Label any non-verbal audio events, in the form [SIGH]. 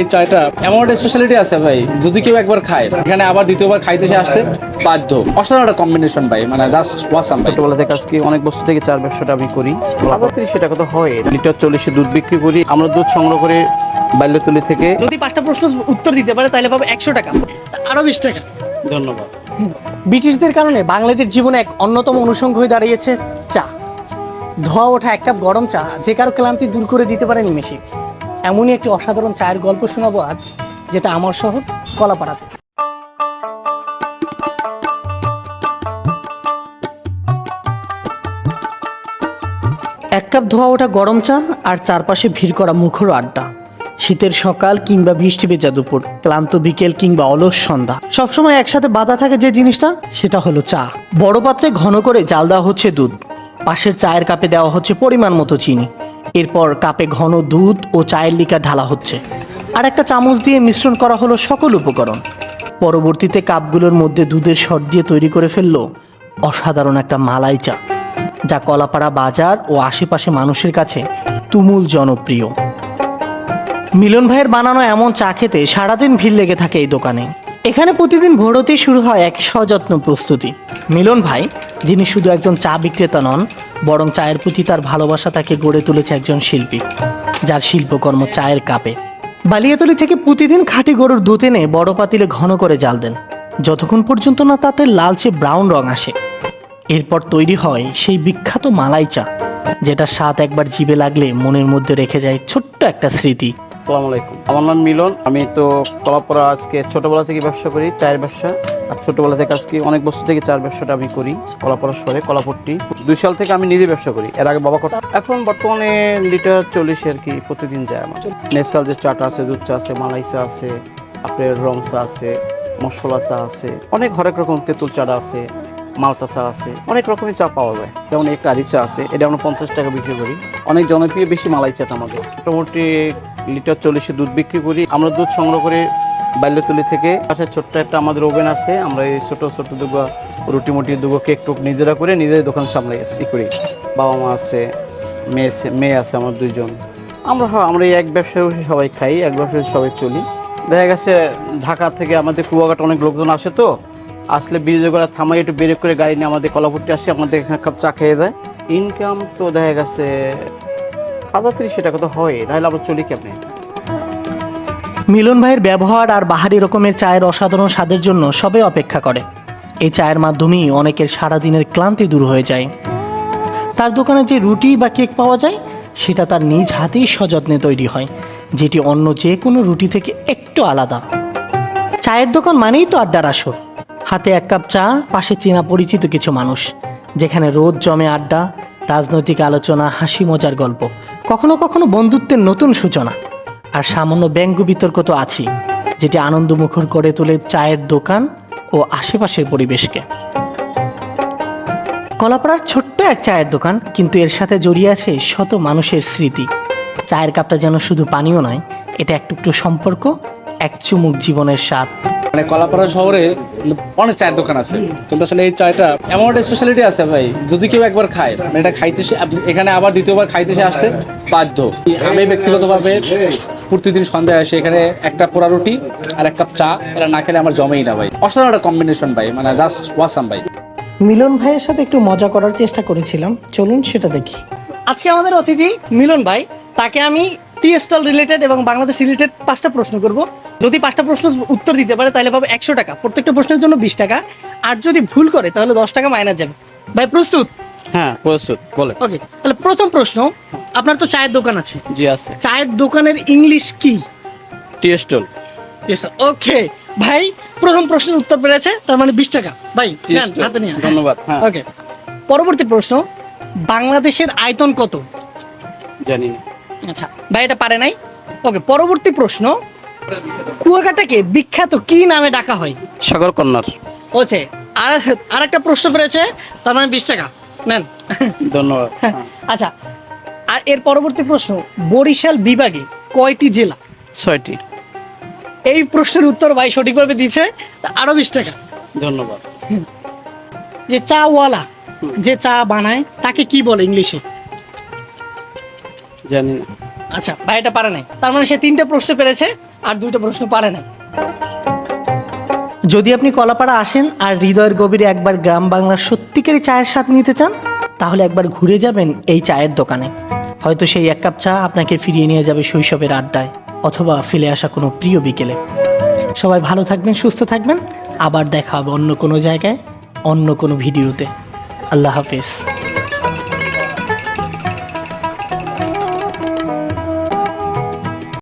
এই চায়টা এমন একটা স্পেশালিটি আছে ভাই যদি কেউ একবার খায় এখানে আবার দ্বিতীয়বার খাইতে সে আসতে বাধ্য। অসাধারণ একটা কম্বিনেশন ভাই মানে জাস্ট ওয়াসাম ছোটবেলা থেকে আজকে অনেক বছর থেকে চার ব্যবসাটা আমি করি। হাজার তিরিশ টাকা তো হয়। লিটার চল্লিশে দুধ বিক্রি করি। আমরা দুধ সংগ্রহ করে বাল্যতলি থেকে। যদি পাঁচটা প্রশ্ন উত্তর দিতে পারে তাহলে পাবে একশো টাকা। আরও বিশ টাকা। ধন্যবাদ। ব্রিটিশদের কারণে বাঙালিদের জীবনে এক অন্যতম অনুষঙ্গ হয়ে দাঁড়িয়েছে চা। ধোয়া ওঠা এক কাপ গরম চা যে কারও ক্লান্তি দূর করে দিতে পারে নিমেষে এমনই একটি অসাধারণ চায়ের গল্প শোনাবো আজ, যেটা আমার শহর কলাপাড়াতে। এক কাপ ধোয়া ওঠা গরম চা আর চারপাশে ভিড় করা মুখর আড্ডা। শীতের সকাল কিংবা বৃষ্টি ভেজা দুপুর, ক্লান্ত বিকেল কিংবা অলস সন্ধ্যা। সবসময় একসাথে বাধা থাকে যে জিনিসটা, সেটা হলো চা। বড় পাত্রে ঘন করে জাল দেওয়া হচ্ছে দুধ। পাশের চায়ের কাপে দেওয়া হচ্ছে পরিমাণ মতো চিনি। এরপর কাপে ঘন দুধ ও চায়ের লিকার ঢালা হচ্ছে। আর একটা চামচ দিয়ে মিশ্রণ করা হলো সকল উপকরণ। পরবর্তীতে কাপগুলোর মধ্যে দুধের শট দিয়ে তৈরি করে ফেলল অসাধারণ একটা মালাই চা, যা কলাপাড়া বাজার ও আশেপাশে মানুষের কাছে তুমুল জনপ্রিয়। মিলন ভাইয়ের বানানো এমন চা খেতে সারাদিন ভিড় লেগে থাকে এই দোকানে। এখানে প্রতিদিন ভোরতেই শুরু হয় এক সযত্ন প্রস্তুতি। মিলন ভাই, যিনি শুধু একজন চা বিক্রেতা নন, বরং চায়ের প্রতি তার ভালোবাসা তাকে গড়ে তুলেছে একজন শিল্পী, যার শিল্পকর্ম চায়ের কাপে। বালিয়াতলি থেকে প্রতিদিন খাঁটি গরুর দুধ এনে বড় পাতিলে ঘন করে জাল দেন। যতক্ষণ পর্যন্ত না তাতে লালচে ব্রাউন রং আসে। এরপর তৈরি হয় সেই বিখ্যাত মালাই চা, যেটা স্বাদ একবার জিভে লাগলে মনের মধ্যে রেখে যায় ছোট্ট একটা স্মৃতি। আসসালামু আলাইকুম। আমার নাম মিলন। আমি তো কলাপড়া আজকে ছোটবেলা থেকে ব্যবসা করি, চায়ের ব্যবসা। আর ছোটবেলা থেকে আজকে অনেক বছর থেকে চার ব্যবসাটা আমি করি, কলাপড়া শহরে, কলাপট্টি। দুই সাল থেকে আমি নিজে ব্যবসা করি। এর আগে বাবা করতাম এখন বর্তমানে লিটার চল্লিশে আর কি প্রতিদিন যায় আমার। নেশাল যে চাটা আছে, দুধ চা আছে, মালাই চা আছে আপনার রং চা আছে, মশলা চা আছে, অনেক হরেক রকম তেঁতুল চাটা আছে, মালটা চা আছে, অনেক রকমের চা পাওয়া যায়। যেমন একটা আরি চা আছে, এটা আমরা পঞ্চাশ টাকা বিক্রি করি। অনেক জনপ্রিয়, বেশি মালাই চাটা আমাদের। মোটামুটি লিটার চল্লিশে দুধ বিক্রি করি। আমরা দুধ সংগ্রহ করে বাল্যতলি থেকে। পাশে ছোট্ট একটা আমাদের ওভেন আছে। আমরা এই ছোট ছোট দুগো রুটি মুটি দুগো কেক টুক নিজেরা করে নিজেদের দোকান সামনে ই করি। বাবা মা আছে, মেয়ে আছে- মেয়ে আছে আমার দুইজন। আমরা আমরা এই এক ব্যবসায় বসে সবাই খাই, এক ব্যবসায় সবাই চলি। দেখা গেছে ঢাকা থেকে আমাদের কুয়াঘাট অনেক লোকজন আসে তো। আসলে বিজয়গড়া থামাই একটু বেরেক করে গাড়ি নিয়ে আমাদের কলাপুরটি আসে, আমাদের এখানে কাপ চা খেয়ে যায়। ইনকাম তো দেখা গেছে হাজার টাকা তো হয়, নাহলে আমরা চলি কেমনে? মিলন ভাইয়ের ব্যবহার আর বাহারি রকমের চায়ের অসাধারণ স্বাদের জন্য সবে অপেক্ষা করে। এই চায়ের মাধ্যমেই অনেকের সারাদিনের ক্লান্তি দূর হয়ে যায়। তার দোকানে যে রুটি বা কেক পাওয়া যায়, সেটা তার নিজ হাতেই সযত্নে তৈরি হয়, যেটি অন্য যে কোনো রুটি থেকে একটু আলাদা। চায়ের দোকান মানেই তো আড্ডার আসর। হাতে এক কাপ চা, পাশে চেনা পরিচিত কিছু মানুষ, যেখানে রোদ জমে আড্ডা, রাজনৈতিক আলোচনা, হাসি মজার গল্প কখনো কখনো বন্ধুত্বের নতুন সূচনা। আর সামান্য ব্যঙ্গ বিতর্ক তো আছেই, যেটি আনন্দমুখর করে তোলে চায়ের দোকান ও আশেপাশের পরিবেশকে। কলাপাড়ার ছোট্ট এক চায়ের দোকান কিন্তু এর সাথে জড়িয়ে আছে শত মানুষের স্মৃতি। চায়ের কাপটা যেন শুধু পানীয় নয়, এটা একটু একটু সম্পর্ক এক চুমুক জীবনের স্বাদ। মানে কলাপাড়া শহরে অনেক চায়ের দোকান আছে। কিন্তু আসলে এই চায়টা এমন একটা স্পেশালিটি আছে ভাই যদি কেউ একবার খায় মানে এটা খাইতে এখানে আবার দ্বিতীয়বার খাইতে সে আসতে বাধ্য। আমি ব্যক্তিগতভাবে প্রতিদিন সন্ধ্যায় আসে এখানে একটা পোড়া রুটি আর এক কাপ চা এটা না খেলে আমার জমেই না ভাই। অসাধারণ একটা কম্বিনেশন ভাই মানে জাস্ট ওয়াসাম ভাই। মিলন ভাইয়ের সাথে একটু মজা করার চেষ্টা করেছিলাম চলুন সেটা দেখি। আজকে আমাদের অতিথি মিলন ভাই তাকে আমি টি স্টল রিলেটেড এবং বাংলাদেশ রিলেটেড পাঁচটা প্রশ্ন করব। যদি পাঁচটা প্রশ্ন উত্তর দিতে পারে তাহলে পাবে একশো টাকা। প্রত্যেকটা প্রশ্নের জন্য বিশ টাকা। আর যদি ভুল করে তাহলে দশ টাকা মাইনাস যাবে। ভাই প্রস্তুত? হ্যাঁ প্রস্তুত বলে ওকে তাহলে প্রথম প্রশ্ন আপনার তো চায়ের দোকান আছে। জি আছে। চায়ের দোকানের ইংলিশ কি? টি স্টল ওকে ভাই প্রথম প্রশ্নের উত্তর পেরেছে তার মানে বিশ টাকা। ভাই হাতে নিয়ে ধন্যবাদ হ্যাঁ। ওকে পরবর্তী প্রশ্ন বাংলাদেশের আয়তন কত? জানি না। আচ্ছা। ভাই এটা পারে নাই? ওকে পরবর্তী প্রশ্ন। কুয়াকাটাকে বিখ্যাত কি নামে ডাকা হয়? সাগর কন্যার ওছে আর আর একটা প্রশ্ন পেরেছে তার মানে বিশ টাকা। নেন। ধন্যবাদ। [LAUGHS] আচ্ছা আর এর পরবর্তী প্রশ্ন বরিশাল বিভাগে কয়টি জেলা? ছয়টি। এই প্রশ্নের উত্তর ভাই সঠিকভাবে দিয়েছে আরও বিশ টাকা। ধন্যবাদ। যে চাওয়ালা যে চা বানায় তাকে কি বলে ইংলিশে? জানি না। আচ্ছা ভাই এটা পারে নাই। তার মানে সে তিনটে প্রশ্ন পেরেছে আর দুইটা প্রশ্ন পারে নাই। যদি আপনি কলাপাড়া আসেন আর হৃদয়ের গভীরে একবার গ্রাম বাংলার সত্যিকারই চায়ের স্বাদ নিতে চান তাহলে একবার ঘুরে যাবেন এই চায়ের দোকানে। হয়তো সেই এক কাপ চা আপনাকে ফিরিয়ে নিয়ে যাবে শৈশবের আড্ডায় অথবা ফেলে আসা কোনো প্রিয় বিকেলে। সবাই ভালো থাকবেন সুস্থ থাকবেন। আবার দেখা হবে অন্য কোনো জায়গায় অন্য কোনো ভিডিওতে। আল্লাহ হাফেজ।